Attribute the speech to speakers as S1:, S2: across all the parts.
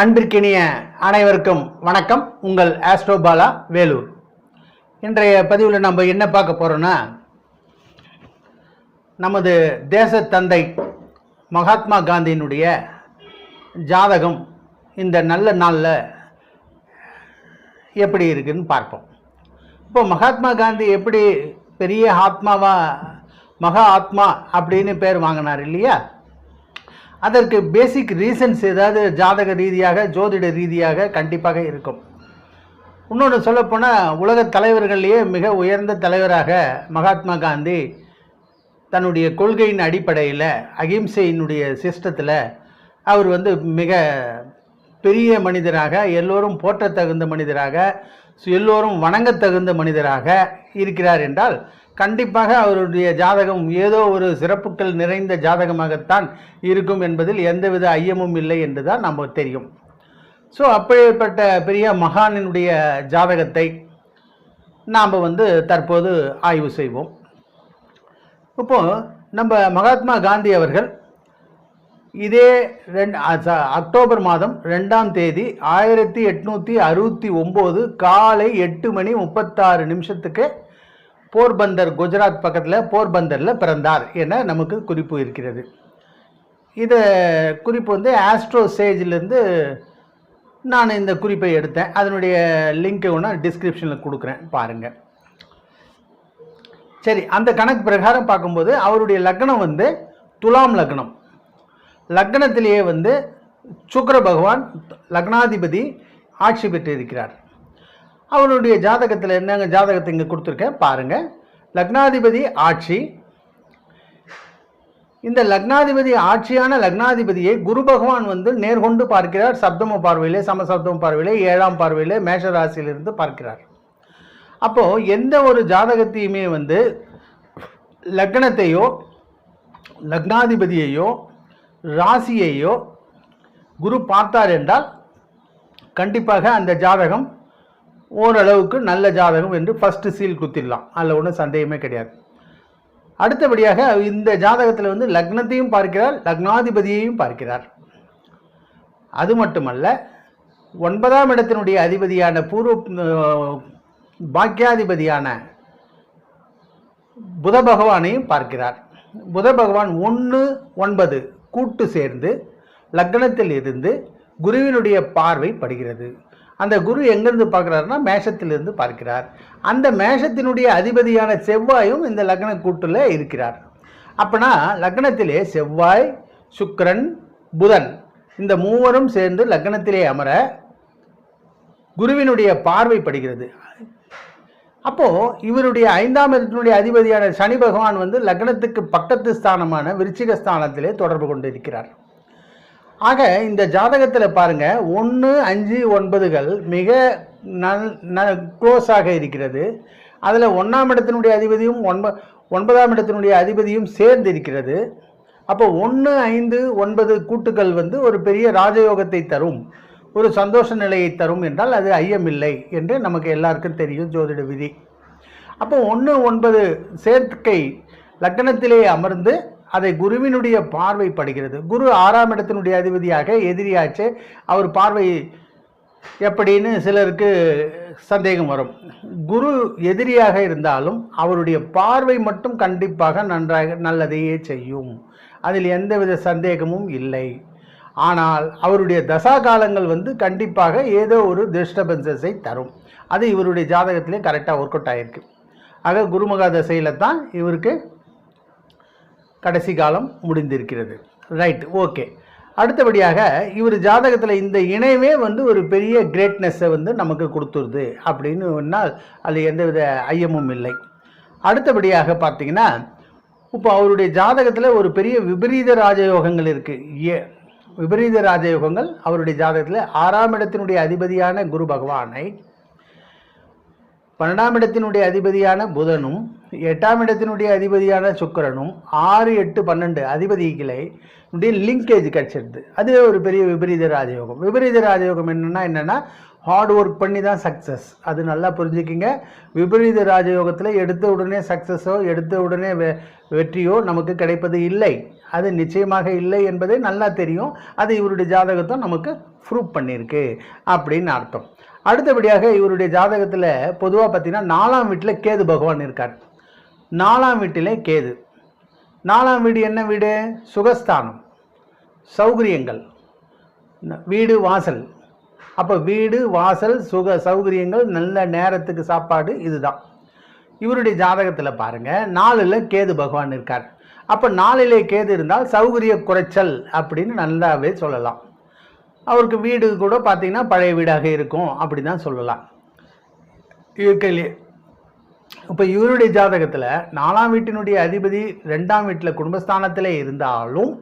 S1: அன்பிற்கினிய அனைவருக்கும் வணக்கம். உங்கள் ஆஸ்ட்ரோபாலா வேலூர். இன்றைய பதிவில் நம்ம என்ன பார்க்க போகிறோன்னா நமது தேச தந்தை மகாத்மா காந்தியினுடைய ஜாதகம் இந்த நல்ல நாளில் எப்படி இருக்குன்னு பார்ப்போம். இப்போ மகாத்மா காந்தி எப்படி பெரிய ஆத்மாவா மகா ஆத்மா அப்படின்னு பேர் வாங்கினார் இல்லையா? அதற்கு பேசிக் ரீசன்ஸ் ஏதாவது ஜாதக ரீதியாக ஜோதிட ரீதியாக கண்டிப்பாக இருக்கும். இன்னொன்று சொல்லப்போனால் உலக தலைவர்கள்லேயே மிக உயர்ந்த தலைவராக மகாத்மா காந்தி தன்னுடைய கொள்கையின் அடிப்படையில் அகிம்சையினுடைய சிஸ்டத்தில் அவர் வந்து மிக பெரிய மனிதராக எல்லோரும் போற்ற தகுந்த மனிதராக எல்லோரும் வணங்க தகுந்த மனிதராக இருக்கிறார் என்றால் கண்டிப்பாக அவருடைய ஜாதகம் ஏதோ ஒரு சிறப்புகள் நிறைந்த ஜாதகமாகத்தான் இருக்கும் என்பதில் எந்தவித ஐயமும் இல்லை என்று தான் நம்ம தெரியும். ஸோ அப்படிப்பட்ட பெரிய மகானினுடைய ஜாதகத்தை நாம் வந்து தற்போது ஆய்வு செய்வோம். இப்போது நம்ம மகாத்மா காந்தி அவர்கள் இதே ரெண்டு அக்டோபர் மாதம் ரெண்டாம் தேதி ஆயிரத்தி எட்நூற்றி அறுபத்தி ஒம்பது காலை எட்டு மணி முப்பத்தாறு நிமிஷத்துக்கு போர்பந்தர் குஜராத் பக்கத்தில் போர்பந்தரில் பிறந்தார் என நமக்கு குறிப்பு இருக்கிறது. இந்த குறிப்பு வந்து ஆஸ்ட்ரோ சேஜிலேருந்து நான் இந்த குறிப்பை எடுத்தேன். அதனுடைய லிங்க்கை ஒன்று டிஸ்கிரிப்ஷனில் கொடுக்குறேன். பாருங்கள் சரி அந்த கணக்கு பிரகாரம் பார்க்கும்போது அவருடைய லக்னம் வந்து துலாம் லக்னம். லக்னத்திலேயே வந்து சுக்கர பகவான் லக்னாதிபதி ஆட்சி பெற்றிருக்கிறார். அவருடைய ஜாதகத்தில் என்னங்க ஜாதகத்தை இங்கே கொடுத்துருக்கேன் பாருங்கள் லக்னாதிபதி ஆட்சி. இந்த லக்னாதிபதி ஆட்சியான லக்னாதிபதியை குரு பகவான் வந்து நேர்கொண்டு பார்க்கிறார். சப்தம பார்வையிலே சமசப்தம பார்வையிலே ஏழாம் பார்வையிலே மேஷராசியிலிருந்து பார்க்கிறார். அப்போது எந்த ஒரு ஜாதகத்தையுமே வந்து லக்னத்தையோ லக்னாதிபதியையோ ராசியையோ குரு பார்த்தார் என்றால் கண்டிப்பாக அந்த ஜாதகம் ஓரளவுக்கு நல்ல ஜாதகம் என்று ஃபஸ்ட்டு சீல் குத்திடலாம். அதில் ஒன்றும் சந்தேகமே கிடையாது. அடுத்தபடியாக இந்த ஜாதகத்தில் வந்து லக்னத்தையும் பார்க்கிறார் லக்னாதிபதியையும் பார்க்கிறார். அது மட்டுமல்ல ஒன்பதாம் இடத்தினுடைய அதிபதியான பூர்வ பாக்கியாதிபதியான புத பகவானையும் பார்க்கிறார். புத பகவான் ஒன்று ஒன்பது கூட்டு சேர்ந்து லக்னத்தில் இருந்து குருவினுடைய பார்வை படுகிறது. அந்த குரு எங்கேருந்து பார்க்குறாருன்னா மேஷத்திலிருந்து பார்க்கிறார். அந்த மேஷத்தினுடைய அதிபதியான செவ்வாயும் இந்த லக்ன கூட்டில் இருக்கிறார். அப்பனா லக்னத்திலே செவ்வாய் சுக்கிரன் புதன் இந்த மூவரும் சேர்ந்து லக்னத்திலே அமர குருவினுடைய பார்வை படுகிறது. அப்போது இவருடைய ஐந்தாம் இடத்தினுடைய அதிபதியான சனி பகவான் வந்து லக்னத்துக்கு பக்கத்து ஸ்தானமான விருச்சிக ஸ்தானத்திலே தொடர்பு கொண்டிருக்கிறார் ஆக இந்த ஜாதகத்தில் பாருங்க ஒன்று அஞ்சு ஒன்பதுகள் மிக நல் ந க்ளோஸாக இருக்கிறது. அதில் ஒன்றாம் இடத்தினுடைய அதிபதியும் ஒன்ப ஒன்பதாம் இடத்தினுடைய அதிபதியும் சேர்ந்து இருக்கிறது. அப்போ ஒன்று ஐந்து ஒன்பது கூட்டுகள் வந்து ஒரு பெரிய ராஜயோகத்தை தரும். ஒரு சந்தோஷ நிலையை தரும் என்றால் அது ஐயமில்லை என்று நமக்கு எல்லாருக்கும் தெரியும் ஜோதிட விதி. அப்போ ஒன்று ஒன்பது சேர்க்கை லக்னத்திலே அமர்ந்து அதை குருவினுடைய பார்வை படுகிறது. குரு ஆறாம் இடத்தினுடைய அதிபதியாக எதிரியாச்சு. அவர் பார்வை எப்படின்னு சிலருக்கு சந்தேகம் வரும். குரு எதிரியாக இருந்தாலும் அவருடைய பார்வை மட்டும் கண்டிப்பாக நன்றாக நல்லதையே செய்யும். அதில் எந்தவித சந்தேகமும் இல்லை. ஆனால் அவருடைய தசா காலங்கள் வந்து கண்டிப்பாக ஏதோ ஒரு டிஸ்டர்பன்சஸை தரும். அது இவருடைய ஜாதகத்திலே கரெக்டாக ஒர்க் அவுட் ஆகிருக்கு ஆக குருமகா தசையில் தான் இவருக்கு கடைசி காலம் முடிந்திருக்கிறது. ரைட் ஓகே அடுத்தபடியாக இவர் ஜாதகத்தில் இந்த இணைவே வந்து ஒரு பெரிய கிரேட்னஸை வந்து நமக்கு கொடுத்துருது அப்படின்னு சொன்னால் அது எந்தவித ஐயமும் இல்லை. அடுத்தபடியாக பார்த்தீங்கன்னா இப்போ அவருடைய ஜாதகத்தில் ஒரு பெரிய விபரீத ராஜயோகங்கள் இருக்குது ஏ விபரீத ராஜயோகங்கள் அவருடைய ஜாதகத்தில் ஆறாம் இடத்தினுடைய அதிபதியான குரு பகவானை பன்னெண்டாம் இடத்தினுடைய அதிபதியான புதனும் எட்டாம் இடத்தினுடைய அதிபதியான சுக்கரனும் ஆறு எட்டு பன்னெண்டு அதிபதிகளை லிங்கேஜ் கிடச்சிருது அதுவே ஒரு பெரிய விபரீத ராஜயோகம். விபரீத ராஜயோகம் என்னென்னா என்னென்னா ஹார்ட் ஒர்க் பண்ணி தான் சக்ஸஸ் அது நல்லா புரிஞ்சுக்கிங்க. விபரீத ராஜயோகத்தில் எடுத்த உடனே சக்ஸஸோ எடுத்த உடனே வெ வெற்றியோ நமக்கு கிடைப்பது இல்லை. அது நிச்சயமாக இல்லை என்பதே நல்லா தெரியும். அது இவருடைய ஜாதகத்தை நமக்கு ப்ரூவ் பண்ணியிருக்கு அப்படின்னு அர்த்தம். அடுத்தபடியாக இவருடைய ஜாதகத்தில் பொதுவாக பார்த்திங்கன்னா நாலாம் வீட்டில் கேது பகவான் இருக்கார். நாலாம் வீட்டிலே கேது. நாலாம் வீடு என்ன வீடு? சுகஸ்தானம். சௌகரியங்கள். வீடு வாசல். அப்போ வீடு வாசல் சுக சௌகரியங்கள் நல்ல நேரத்துக்கு சாப்பாடு இதுதான். இவருடைய ஜாதகத்தில் பாருங்கள் நாலில் கேது பகவான் இருக்கார். அப்போ நாளிலே கேது இருந்தால் சௌகரிய குறைச்சல் அப்படின்னு நல்லாவே சொல்லலாம். அவருக்கு வீடு கூட பார்த்திங்கன்னா பழைய வீடாக இருக்கும் அப்படி தான் சொல்லலாம். இயற்கையிலே. இப்போ இவருடைய ஜாதகத்தில் நாலாம் வீட்டினுடைய அதிபதி ரெண்டாம் வீட்டில் குடும்பஸ்தானத்தில் இருந்தாலும்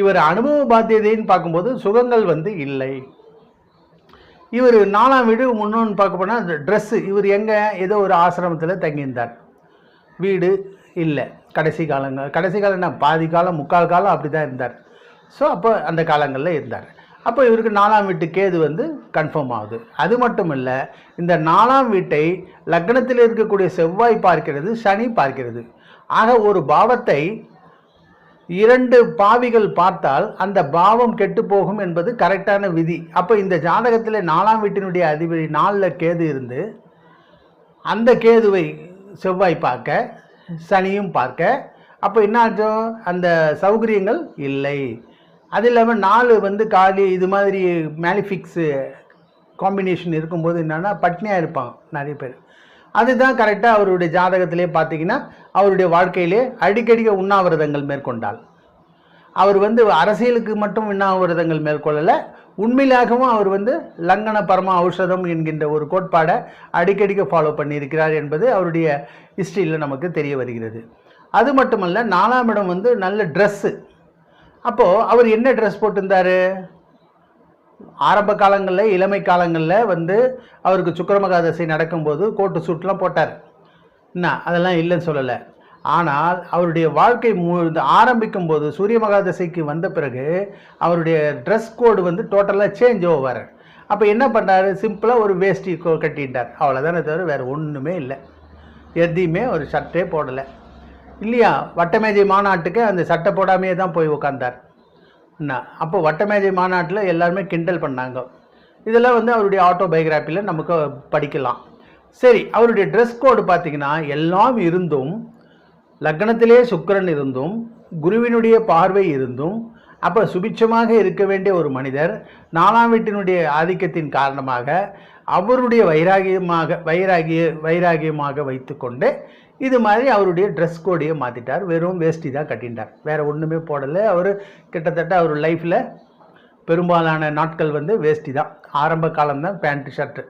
S1: இவர் அனுபவ பாத்தியதைன்னு பார்க்கும்போது சுகங்கள் வந்து இல்லை. இவர் நாலாம் வீடு முன்னோன்னு பார்க்க போனால் ட்ரெஸ்ஸு இவர் எங்கே? ஏதோ ஒரு ஆசிரமத்தில் தங்கியிருந்தார். வீடு இல்லை. கடைசி காலங்கள் கடைசி காலம்னா பாதி காலம் முக்கால் காலம் அப்படி தான் இருந்தார். ஸோ அப்போ அந்த காலங்களில் இருந்தார். அப்போ இவருக்கு நாலாம் வீட்டு கேது வந்து கன்ஃபார்ம் ஆகுது. அது மட்டும் இல்லை இந்த நாலாம் வீட்டை லக்னத்தில் இருக்கக்கூடிய செவ்வாய் பார்க்கிறது சனி பார்க்கிறது. ஆக ஒரு பாவத்தை இரண்டு பாவிகள் பார்த்தால் அந்த பாவம் கெட்டு போகும் என்பது கரெக்டான விதி. அப்போ இந்த ஜாதகத்தில் நாலாம் வீட்டினுடைய அதிபதி நாலில் கேது இருந்து அந்த கேதுவை செவ்வாய் பார்க்க சனியும் பார்க்க அப்போ என்ன ஆச்சும் அந்த சௌகரியங்கள் இல்லை. அது இல்லாமல் நாலு வந்து காலி இது மாதிரி மேலிஃபிக்ஸு காம்பினேஷன் இருக்கும்போது என்னென்னா பட்னியாக இருப்பான் நிறைய பேர். அதுதான் கரெக்டாக அவருடைய ஜாதகத்திலே பார்த்தீங்கன்னா அவருடைய வாழ்க்கையிலே அடிக்கடி உண்ணாவிரதங்கள் மேற்கொண்டாள். அவர் வந்து அரசியலுக்கு மட்டும் உண்ணாவிரதங்கள் மேற்கொள்ளலை. உண்மையிலாகவும் அவர் வந்து லங்கன பரம ஔஷதம் என்கின்ற ஒரு கோட்பாடை அடிக்கடிக்கு ஃபாலோ பண்ணியிருக்கிறார் என்பது அவருடைய ஹிஸ்ட்ரியில் நமக்கு தெரிய வருகிறது. அது மட்டுமல்ல நாலாம் இடம் வந்து நல்ல ட்ரெஸ்ஸு அப்போது அவர் என்ன ட்ரெஸ் போட்டிருந்தாரு? ஆரம்ப காலங்களில் இளமை காலங்களில் வந்து அவருக்கு சுக்கிரமகாதசை நடக்கும்போது கோட்டு சூட்லாம் போட்டார். என்ன அதெல்லாம் இல்லைன்னு சொல்லலை. ஆனால் அவருடைய வாழ்க்கை மு ஆரம்பிக்கும் போது சூரிய மகாதசைக்கு வந்த பிறகு அவருடைய ட்ரெஸ் கோடு வந்து டோட்டலாக சேஞ்ச் ஓவர் அப்போ என்ன பண்ணாரு? சிம்பிளாக ஒரு வேஷ்டி கோ- கட்டிட்டார். அவ்வளோதானே தவிர வேறு ஒன்றுமே இல்லை. எதையுமே ஒரு சட்டே போடலை. இல்லையா? வட்டமேஜை மாநாட்டுக்கு அந்த சட்டை போடாமையே தான் போய் உட்காந்தார் என்ன அப்போ வட்டமேஜை மாநாட்டில் எல்லாருமே கிண்டல் பண்ணாங்க. இதெல்லாம் வந்து அவருடைய ஆட்டோபயோகிராஃபியில் நமக்கு படிக்கலாம். சரி அவருடைய ட்ரெஸ் கோடு பார்த்தீங்கன்னா எல்லாம் இருந்தும் லக்னத்திலே சுக்கிரன் இருந்தும் குருவினுடைய பார்வை இருந்தும் அப்போ சுபிட்சமாக இருக்க வேண்டிய ஒரு மனிதர் நாலாம் வீட்டினுடைய ஆதிக்கத்தின் காரணமாக அவருடைய வைராகியமாக வைராகிய வைராகியமாக வைத்துக்கொண்டு இது மாதிரி அவருடைய ட்ரெஸ் கோடையை மாற்றிட்டார் வெறும் வேஷ்டி தான் கட்டிட்டார் வேறு ஒன்றுமே போடலை. அவர் கிட்டத்தட்ட அவர் லைஃப்பில் பெரும்பாலான நாட்கள் வந்து வேஷ்டி தான். ஆரம்ப காலம்தான் பேண்ட் ஷர்ட்டு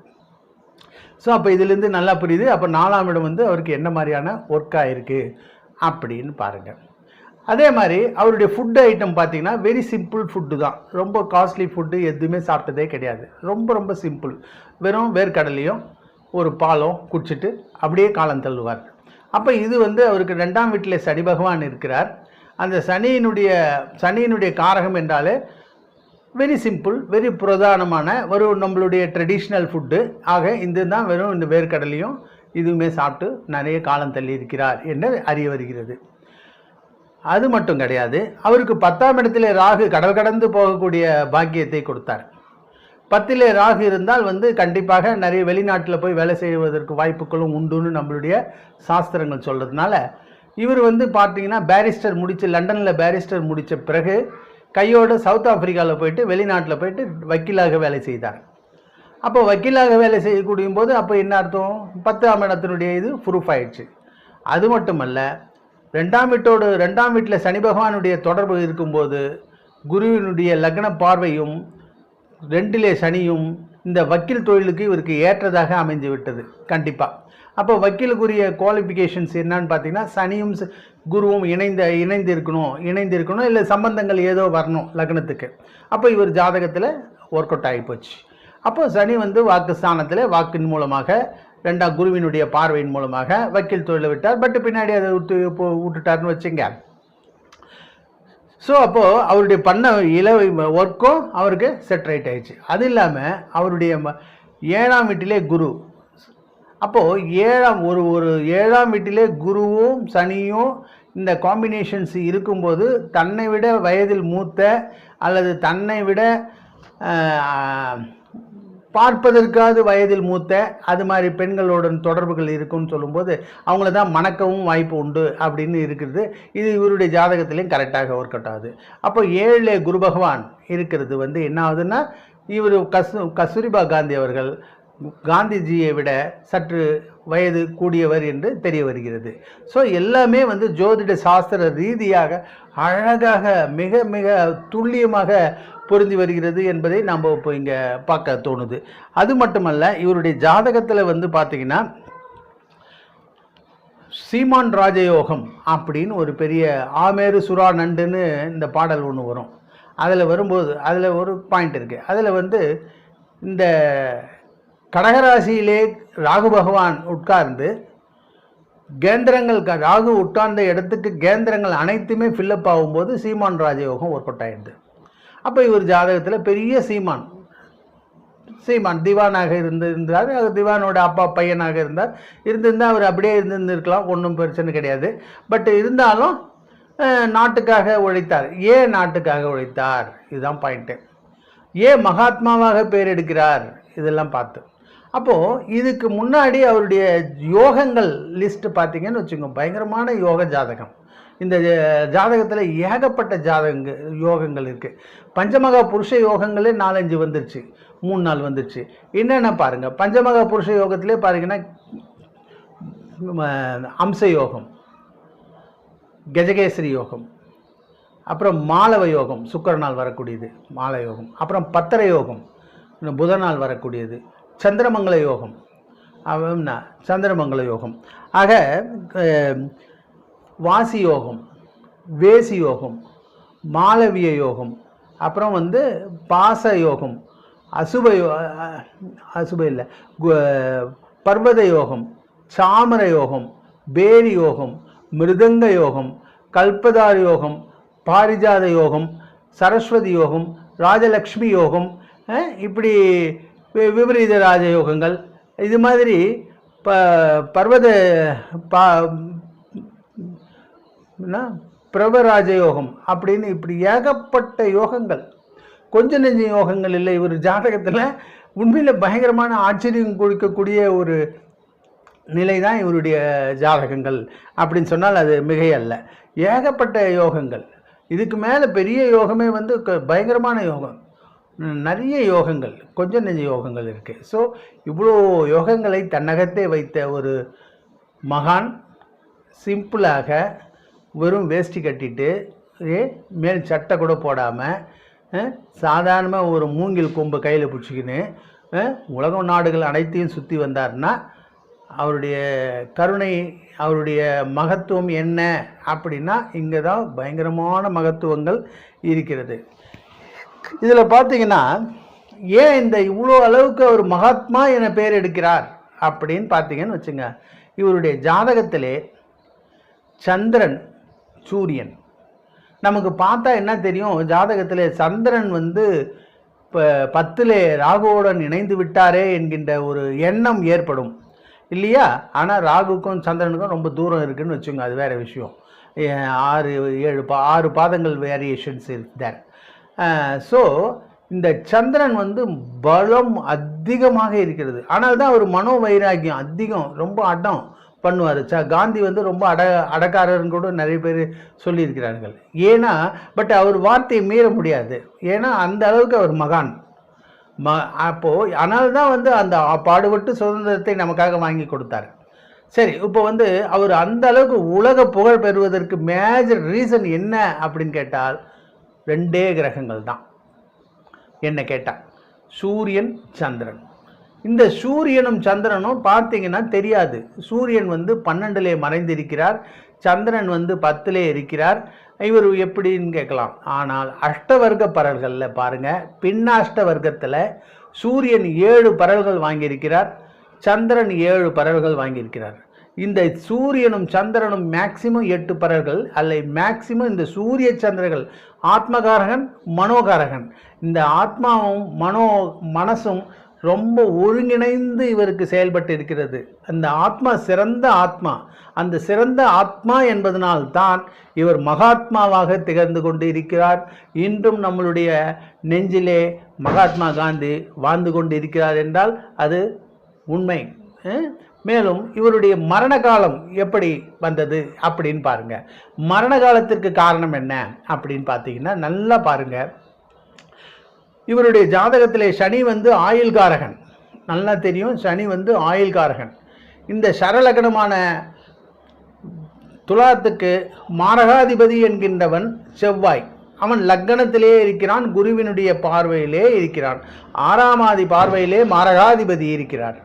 S1: ஸோ அப்போ இதுலேருந்து நல்லா புரியுது. அப்போ நாலாம் இடம் வந்து அவருக்கு என்ன மாதிரியான ஒர்க் ஆகிருக்கு அப்படின்னு பாருங்கள் அதே மாதிரி அவருடைய ஃபுட் ஐட்டம் பார்த்தீங்கன்னா வெரி சிம்பிள் ஃபுட்டு தான். ரொம்ப காஸ்ட்லி ஃபுட்டு எதுவுமே சாப்பிட்டதே கிடையாது. ரொம்ப ரொம்ப சிம்பிள் வெறும் வேர்க்கடலையும் ஒரு பாலம் குடிச்சிட்டு அப்படியே காலம் தள்ளுவார். அப்போ இது வந்து அவருக்கு ரெண்டாம் வீட்டில் சனி பகவான் இருக்கிறார். அந்த சனியினுடைய சனியினுடைய காரகம் என்றாலே வெரி சிம்பிள் வெரி பிரதானமான ஒரு நம்மளுடைய ட்ரெடிஷ்னல் ஃபுட்டு ஆக இது தான் வெறும் இந்த வேர்க்கடலையும் இதுவுமே சாப்பிட்டு நிறைய காலம் தள்ளி இருக்கிறார் என்று அறிய வருகிறது. அது மட்டும் கிடையாது அவருக்கு பத்தாம் இடத்திலே ராகு கடல் கடந்து போகக்கூடிய பாக்கியத்தை கொடுத்தார். பத்திலே ராகு இருந்தால் வந்து கண்டிப்பாக நிறைய வெளிநாட்டில் போய் வேலை செய்வதற்கு வாய்ப்புகளும் உண்டுன்னு நம்மளுடைய சாஸ்திரங்கள் சொல்கிறதுனால இவர் வந்து பார்த்தீங்கன்னா பேரிஸ்டர் முடித்து லண்டனில் பேரிஸ்டர் முடித்த பிறகு கையோடு சவுத் ஆப்பிரிக்காவில் போயிட்டு வெளிநாட்டில் போயிட்டு வக்கீலாக வேலை செய்தார். அப்போ வக்கீலாக வேலை செய்யக்கூடிய போது அப்போ என்ன அர்த்தம்? பத்தாம் இடத்தினுடைய இது ப்ரூஃப் ஆயிடுச்சு. அது மட்டுமல்ல ரெண்டாம் வீட்டோடு ரெண்டாம் வீட்டில் சனி பகவானுடைய தொடர்பு இருக்கும்போது குருவினுடைய லக்ன பார்வையும் ரெண்டிலே சனியும் இந்த வக்கீல் தொழிலுக்கு இவருக்கு ஏற்றதாக அமைந்து விட்டது கண்டிப்பாக அப்போ வக்கீலுக்குரிய குவாலிஃபிகேஷன்ஸ் என்னன்னு பார்த்தீங்கன்னா சனியும் குருவும் இணைந்த இணைந்து இருக்கணும் இணைந்து இருக்கணும் இல்லை சம்பந்தங்கள் ஏதோ வரணும் லக்னத்துக்கு. அப்போ இவர் ஜாதகத்தில் ஒர்க் அவுட் ஆகி போச்சு. அப்போ சனி வந்து வாக்கு ஸ்தானத்தில் வாக்கின் மூலமாக ரெண்டாம் குருவினுடைய பார்வையின் மூலமாக வக்கீல் தொழிலை விட்டார். பட் பின்னாடி அதை விட்டு இப்போ விட்டுட்டாருன்னு வச்சுங்க. ஸோ அப்போது அவருடைய பண்ண இள ஒர்க்கும் அவருக்கு செட் ரைட் ஆயிடுச்சு. அது இல்லாமல் அவருடைய ம- ஏழாம் வீட்டிலே குரு. அப்போது ஏழாம் ஒரு ஒரு ஏழாம் வீட்டிலே குருவும் சனியும் இந்த காம்பினேஷன்ஸ் இருக்கும்போது தன்னை விட வயதில் மூத்த அல்லது தன்னை விட பார்ப்பதற்காவது வயதில் மூத்த அது மாதிரி பெண்களுடன் தொடர்புகள் இருக்குன்னு சொல்லும்போது அவங்கள தான் மணக்கவும் வாய்ப்பு உண்டு அப்படின்னு இருக்குது இது இவருடைய ஜாதகத்திலையும் கரெக்டாக ஒர்க் அவுட் ஆகுது. அப்போ ஏழு குரு பகவான் இருக்கிறது வந்து என்ன ஆகுதுன்னா இவர் கஸ்து கஸ்தூரிபா காந்தி அவர்கள் காந்திஜியை விட சற்று வயது கூடியவர் என்று தெரிய வருகிறது. ஸோ எல்லாமே வந்து ஜோதிட சாஸ்திர ரீதியாக அழகாக மிக மிக துல்லியமாக பொருந்தி வருகிறது என்பதை நாம் இப்போ இங்கே பார்க்க தோணுது. அது மட்டுமல்ல இவருடைய ஜாதகத்தில் வந்து பார்த்திங்கன்னா சீமான் ராஜயோகம் அப்படின்னு ஒரு பெரிய ஆமேரு சுறா நண்டுன்னு இந்த பாடல் ஒன்று வரும். அதில் வரும்போது அதில் ஒரு பாயிண்ட் இருக்குது அதில் வந்து இந்த கடகராசியிலே ராகு பகவான் உட்கார்ந்து கேந்திரங்கள் க- ராகு உட்கார்ந்த இடத்துக்கு கேந்திரங்கள் அனைத்துமே ஃபில்லப் ஆகும்போது சீமான் ராஜயோகம் ஒர்க் அவுட் ஆயிடுது. அப்போ இவர் ஜாதகத்தில் பெரிய சீமான். சீமான் திவானாக இருந்து இருந்தார். அவர் திவானோட அப்பா பையனாக இருந்தார். இருந்திருந்தால் அவர் அப்படியே இருந்திருந்திருக்கலாம். ஒன்றும் பிரச்சனை கிடையாது. பட் இருந்தாலும் நாட்டுக்காக உழைத்தார். ஏன் நாட்டுக்காக உழைத்தார்? இதுதான் பாயிண்ட்டு ஏன் மகாத்மாவாக பேர் எடுக்கிறார்? இதெல்லாம் பார்த்து. அப்போது இதுக்கு முன்னாடி அவருடைய யோகங்கள் லிஸ்ட் பார்த்தீங்கன்னு வச்சுக்கோங்க. பயங்கரமான யோக ஜாதகம். இந்த ஜாதகத்தில் ஏகப்பட்ட ஜாதகங்க யோகங்கள் இருக்குது பஞ்சமகா புருஷ யோகங்களே நாலஞ்சு வந்துருச்சு. மூணு நாள் வந்துருச்சு. என்னென்ன பாருங்கள் பஞ்சமகா புருஷ யோகத்திலே பாருங்கன்னா அம்ச யோகம் கஜகேசரி யோகம் அப்புறம் மாலவ யோகம் சுக்கிரனால் வரக்கூடியது மால யோகம் அப்புறம் பத்திர யோகம் புத புதனால் வரக்கூடியது. சந்திரமங்கல யோகம். அவன்னா சந்திரமங்கல யோகம். ஆக வாசி யோகம் வேசி யோகம் மாலவிய யோகம் அப்புறம் வந்து பாச யோகம் அசுப அசுப இல்லை கு- பர்வத யோகம் சாமர யோகம் பேரி யோகம் மிருதங்க யோகம் கல்பதார் யோகம் பாரிஜாத யோகம் சரஸ்வதி யோகம் ராஜலக்ஷ்மி யோகம் இப்படி விபரீத ராஜயோகங்கள். இது மாதிரி ப பர்வத பா என்ன? பிரபராஜ யோகம் அப்படின்னு இப்படி ஏகப்பட்ட யோகங்கள். கொஞ்ச நெஞ்ச யோகங்கள் இல்லை இவர் ஜாதகத்தில் உண்மையில் பயங்கரமான ஆச்சரியம் கொடுக்கக்கூடிய ஒரு நிலை தான் இவருடைய ஜாதகங்கள் அப்படின்னு சொன்னால் அது மிகையல்ல. ஏகப்பட்ட யோகங்கள். இதுக்கு மேலே பெரிய யோகமே வந்து க- பயங்கரமான யோகம். நிறைய யோகங்கள் கொஞ்சம் நெஞ்ச யோகங்கள் இருக்குது ஸோ இவ்வளோ யோகங்களை தன்னகத்தே வைத்த ஒரு மகான் சிம்பிளாக வெறும் வேஷ்டி கட்டிட்டு மேல் சட்டை கூட போடாமல் சாதாரணமாக ஒரு மூங்கில் கொம்பு கையில் பிடிச்சிக்கின்னு உலக நாடுகள் அனைத்தையும் சுற்றி வந்தார்னா அவருடைய கருணை அவருடைய மகத்துவம் என்ன? அப்படின்னா இங்கே தான் பயங்கரமான மகத்துவங்கள் இருக்கிறது. இதில் பார்த்தீங்கன்னா ஏன் இந்த இவ்வளோ அளவுக்கு அவர் மகாத்மா என பெயர் எடுக்கிறார் அப்படின்னு பார்த்தீங்கன்னு வச்சுங்க. இவருடைய ஜாதகத்திலே சந்திரன் சூரியன். நமக்கு பார்த்தா என்ன தெரியும்? ஜாதகத்தில் சந்திரன் வந்து இப்போ பத்தில் ராகுவுடன் இணைந்து விட்டாரே என்கின்ற ஒரு எண்ணம் ஏற்படும். இல்லையா? ஆனால் ராகுக்கும் சந்திரனுக்கும் ரொம்ப தூரம் இருக்குன்னு வச்சுங்க அது வேற விஷயம். ஆறு ஏழு பா ஆறு பாதங்கள் வேரியேஷன்ஸ் இருக்கு தேர் ஸோ இந்த சந்திரன் வந்து பலம் அதிகமாக இருக்கிறது. ஆனால் தான் அவர் மனோ வைராக்கியம் அதிகம் ரொம்ப அடம் பண்ணுவார். ச காந்தி வந்து ரொம்ப அட அடக்காரர்னு கூட நிறைய பேர் சொல்லியிருக்கிறார்கள். ஏன்னா பட் அவர் வார்த்தையை மீற முடியாது. ஏன்னா அந்த அளவுக்கு அவர் மகான். ம அப்போது ஆனால் தான் வந்து அந்த பாடுபட்டு சுதந்திரத்தை நமக்காக வாங்கி கொடுத்தார். சரி இப்போ வந்து அவர் அந்த அளவுக்கு உலக புகழ் பெறுவதற்கு மேஜர் ரீசன் என்ன அப்படின்னு கேட்டால் ரெண்டே கிரகங்கள் தான். என்ன கேட்டால் சூரியன் சந்திரன். இந்த சூரியனும் சந்திரனும் பார்த்தீங்கன்னா தெரியாது. சூரியன் வந்து பன்னெண்டிலே மறைந்திருக்கிறார். சந்திரன் வந்து பத்திலே இருக்கிறார். இவர் எப்படின்னு கேட்கலாம். ஆனால் அஷ்டவர்க்க பரல்களில் பாருங்கள் பின்னாஷ்ட வர்க்கத்தில் சூரியன் ஏழு பரல்கள் வாங்கியிருக்கிறார். சந்திரன் ஏழு பரல்கள் வாங்கியிருக்கிறார். இந்த சூரியனும் சந்திரனும் மேக்சிமம் எட்டு பரல்கள் அல்ல மேக்சிமம் இந்த சூரிய சந்திரர்கள் ஆத்மகாரகன் மனோகாரகன். இந்த ஆத்மாவும் மனோ மனசும் ரொம்ப ஒருங்கிணைந்து இவருக்கு செயல்பட்டு இருக்கிறது. அந்த ஆத்மா சிறந்த ஆத்மா. அந்த சிறந்த ஆத்மா என்பதனால் தான் இவர் மகாத்மாவாக திகழ்ந்து கொண்டு இருக்கிறார். இன்றும் நம்மளுடைய நெஞ்சிலே மகாத்மா காந்தி வாழ்ந்து கொண்டு இருக்கிறார் என்றால் அது உண்மை. மேலும் இவருடைய மரண காலம் எப்படி வந்தது அப்படின்னு பாருங்க. மரண காலத்திற்கு காரணம் என்ன அப்படின்னு பார்த்தீங்கன்னா நல்லா பாருங்க. இவருடைய ஜாதகத்திலே சனி வந்து ஆயுள்காரகன். நல்லா தெரியும் சனி வந்து ஆயுள்காரகன். இந்த சரலகணமான துலாத்துக்கு மாரகாதிபதி என்கின்றவன் செவ்வாய். அவன் லக்கணத்திலே இருக்கிறான் குருவினுடைய பார்வையிலே இருக்கிறான். ஆறாமாதி பார்வையிலே மாரகாதிபதி இருக்கிறார்.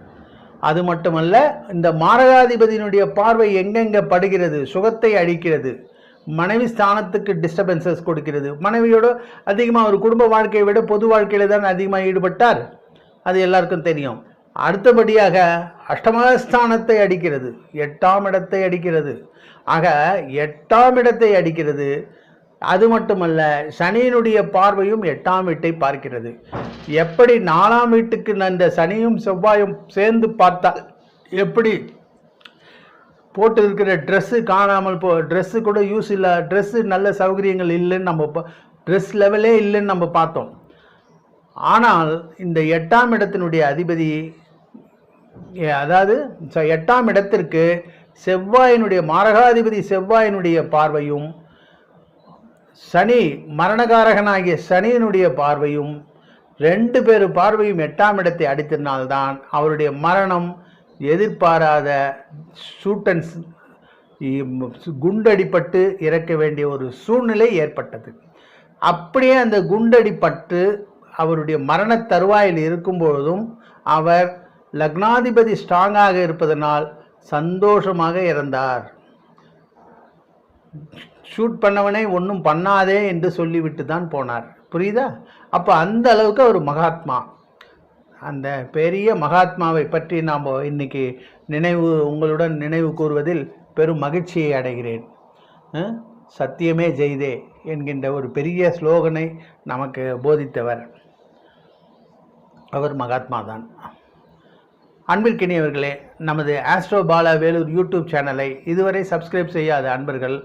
S1: அது மட்டுமல்ல இந்த மாரகாதிபதியினுடைய பார்வை எங்கெங்க படுகிறது? சுகத்தை அழிக்கிறது. மனைவி ஸ்தானத்துக்கு டிஸ்டர்பன்சஸ் கொடுக்கிறது. மனைவியோட அதிகமாக ஒரு குடும்ப வாழ்க்கையை விட பொது வாழ்க்கையில் தான் அதிகமாக ஈடுபட்டார். அது எல்லாருக்கும் தெரியும். அடுத்தபடியாக அஷ்டமஸ்தானத்தை அடிக்கிறது. எட்டாம் இடத்தை அடிக்கிறது. ஆக எட்டாம் இடத்தை அடிக்கிறது. அது மட்டுமல்ல சனியினுடைய பார்வையும் எட்டாம் வீட்டை பார்க்கிறது. எப்படி நாலாம் வீட்டுக்கு அந்த சனியும் செவ்வாயும் சேர்ந்து பார்த்தால் எப்படி? போட்டு இருக்கிற ட்ரெஸ்ஸு காணாமல் போ ட்ரெஸ்ஸு கூட யூஸ் இல்லை ட்ரெஸ்ஸு நல்ல சௌகரியங்கள் இல்லைன்னு நம்ம ட்ரெஸ் லெவலே இல்லைன்னு நம்ம பார்த்தோம். ஆனால் இந்த எட்டாம் இடத்தினுடைய அதிபதி அதாவது ச- எட்டாம் இடத்திற்கு செவ்வாயினுடைய மாரகாதிபதி செவ்வாயினுடைய பார்வையும் சனி மரணகாரகனாகிய சனியினுடைய பார்வையும் ரெண்டு பேர் பார்வையும் எட்டாம் இடத்தை அடித்ததினால்தான் அவருடைய மரணம் எதிர்பாராத ஷூட்டன்ஸ் குண்டடிப்பட்டு இறக்க வேண்டிய ஒரு சூழ்நிலை ஏற்பட்டது. அப்படியே அந்த குண்டடிப்பட்டு அவருடைய மரண தருவாயில் இருக்கும்பொழுதும் அவர் லக்னாதிபதி ஸ்ட்ராங்காக இருப்பதனால் சந்தோஷமாக இறந்தார். ஷூட் பண்ணவனே ஒன்றும் பண்ணாதே என்று சொல்லிவிட்டு தான் போனார். புரியுதா? அப்போ அந்த அளவுக்கு அவர் மகாத்மா. அந்த பெரிய மகாத்மாவை பற்றி நாம் இன்னைக்கு நினைவு உங்களுடன் நினைவு கூறுவதில் பெரும் மகிழ்ச்சியை அடைகிறேன். சத்தியமே ஜெய்தே என்கின்ற ஒரு பெரிய ஸ்லோகனை நமக்கு போதித்தவர் அவர் மகாத்மா தான் அன்பிற்கினியவர்களே நமது ஆஸ்ட்ரோ பாலா வேலூர் யூடியூப் சேனலை இதுவரை சப்ஸ்கிரைப் செய்யாத அன்பர்கள்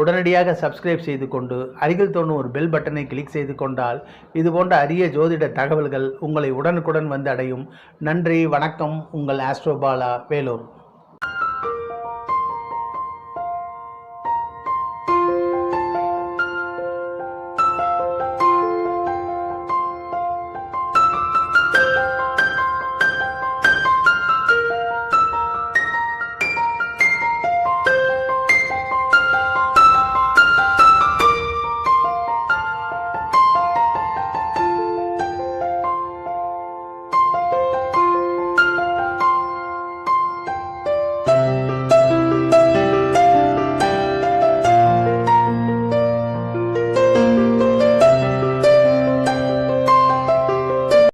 S1: உடனடியாக சப்ஸ்கிரைப் செய்து கொண்டு அருகில் தோணும் ஒரு பெல் பட்டனை கிளிக் செய்து கொண்டால் இது போன்ற அரிய ஜோதிட தகவல்கள் உங்களை உடனுக்குடன் வந்து அடையும். நன்றி வணக்கம். உங்கள் ஆஸ்ட்ரோபாலா வேலூர்.